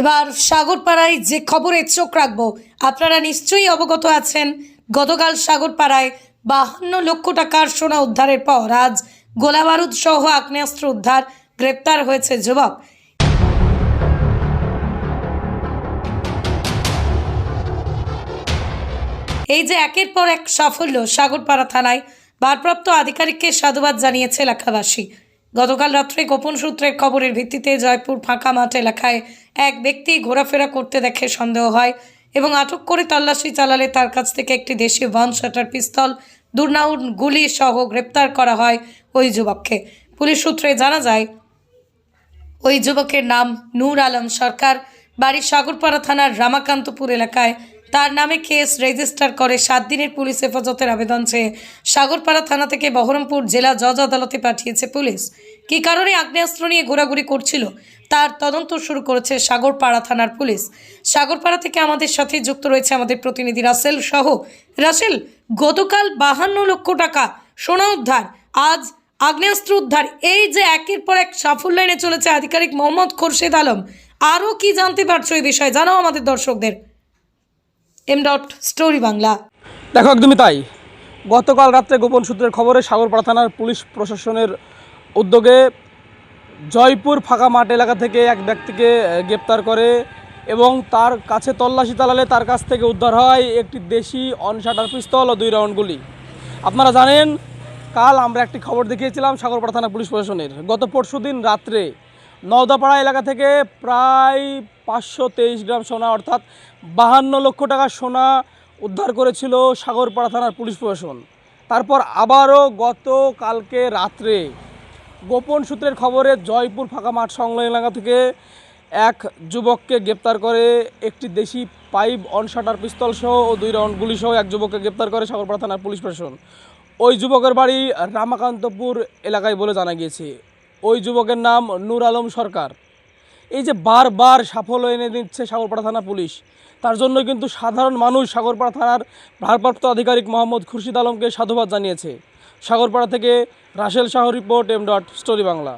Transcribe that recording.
এবার সাগরপাড়ায় যে খবরে চোখ রাখব, আপনারা নিশ্চয়ই অবগত আছেন, গতকাল সাগরপাড়ায় বাহান্ন লক্ষ টাকার সোনা উদ্ধারের পর আজ গোলাবারুদ সহ আগ্নেয়াস্ত্র উদ্ধার গ্রেপ্তার হয়েছে যুবক। এই যে একের পর এক সাফল্য সাগরপাড়া থানায়, ভারপ্রাপ্ত আধিকারিককে সাধুবাদ জানিয়েছে এলাকাবাসী। গতকাল রাত্রে গোপন সূত্রের খবরের ভিত্তিতে জয়পুর ফাঁকা মাঠ এলাকায় এক ব্যক্তি ঘোরাফেরা করতে দেখে সন্দেহ হয় এবং আটক করে তল্লাশি চালালে তার কাছ থেকে একটি দেশীয় ওয়ান শাটার পিস্তল, দুর্নাউন, গুলি সহ গ্রেপ্তার করা হয় ওই যুবককে। পুলিশ সূত্রে জানা যায়, ওই যুবকের নাম নূর আলম সরকার। বাড়ি সাগরপাড়া থানার রামাকান্তপুর এলাকায় তার নামে কেস রেজিস্টার করে সাত দিনের পুলিশ হেফাজতের আবেদন চেয়ে সাগরপাড়া থানা থেকে বহরমপুর জেলা জজ আদালতে পাঠিয়েছে পুলিশ। কী কারণে আগ্নেয়াস্ত্র নিয়ে ঘোরাঘুরি করছিল? তার তদন্ত শুরু করেছে সাগরপাড়া থানার পুলিশ। সাগরপাড়া থেকে আমাদের সাথে যুক্ত রয়েছে আমাদের প্রতিনিধি রাসেল সহ। রাসেল, গতকাল বাহান্ন লক্ষ টাকা সোনা উদ্ধার, আজ আগ্নেয়াস্ত্র উদ্ধার। এই যে একের পর এক সাফল্য এনে চলেছে আধিকারিক মোহাম্মদ খোরশেদ আলম। আরও কি জানতে পারছ এই বিষয়ে? জানাও আমাদের দর্শকদের। M dot story Bangla. দেখো, একদমই তাই। গতকাল রাত্রে গোপন সূত্রের খবরে সাগরপাড়া থানার পুলিশ প্রশাসনের উদ্যোগে জয়পুর ফাঁকা মাঠ এলাকা থেকে এক ব্যক্তিকে গ্রেপ্তার করে এবং তার কাছে তল্লাশি চালালে তার কাছ থেকে উদ্ধার হয় একটি দেশি অনশাটার পিস্তল ও দুই রাউন্ড গুলি। আপনারা জানেন, কাল আমরা একটি খবর দেখিয়েছিলাম সাগরপাড়া থানা পুলিশ প্রশাসনের। গত পরশুদিন রাত্রে নওদাপাড়া এলাকা থেকে প্রায় পাঁচশো তেইশ গ্রাম সোনা, অর্থাৎ বাহান্ন লক্ষ টাকা সোনা উদ্ধার করেছিল সাগরপাড়া থানার পুলিশ প্রশাসন। তারপর আবারও গত কালকে রাত্রে গোপন সূত্রের খবরে জয়পুর ফাঁকা মাঠ সংলগ্ন এলাকা থেকে এক যুবককে গ্রেপ্তার করে একটি দেশি পাইপ অনশাটার পিস্তল সহ ও দুই রাউন্ড গুলি সহ এক যুবককে গ্রেপ্তার করে সাগরপাড়া থানার পুলিশ প্রশাসন। ওই যুবকের বাড়ি রামাকান্তপুর এলাকায় বলে জানা গিয়েছে। ওই যুবকের নাম নূর আলম সরকার। এই যে বারবার সাফল্য এনে দিচ্ছে সাগরপাড়া থানা পুলিশ, তার জন্য কিন্তু সাধারণ মানুষ সাগরপাড়া থানার ভারপ্রাপ্ত আধিকারিক মোহাম্মদ খুরশিদ আলমকে সাধুবাদ জানিয়েছে। সাগরপাড়া থেকে Rasel Shah report M dot story Bangla